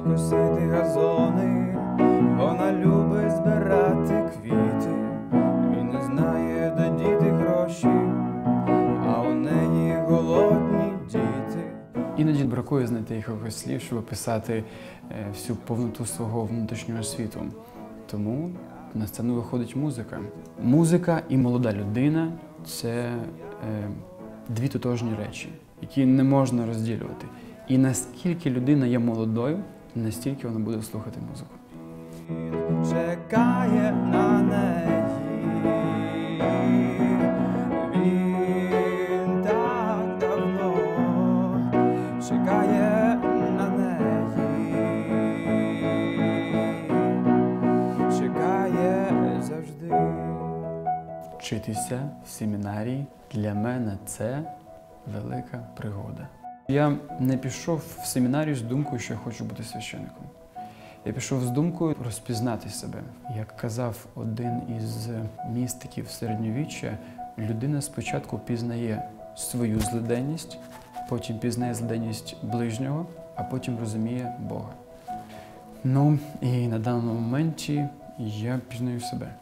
косити газони, вона любить збирати квіти, він не знає, де діти гроші, а у неї голодні діти. Іноді бракує знайти якихось слів, щоб описати е, всю повноту свого внутрішнього світу. Тому на сцену виходить музика. Музика і молода людина це е, дві тотожні речі, які не можна розділювати. І наскільки людина є молодою, настільки вона буде слухати музику. Він чекає на неї. Він так давно чекає на неї. Чекає завжди. Вчитися в семінарії для мене це велика пригода. Я не пішов в семінарію з думкою, що я хочу бути священником. Я пішов з думкою розпізнати себе. Як казав один із містиків середньовіччя, людина спочатку пізнає свою злиденність, потім пізнає злиденність ближнього, а потім розуміє Бога. Ну і на даному моменті я пізнаю себе.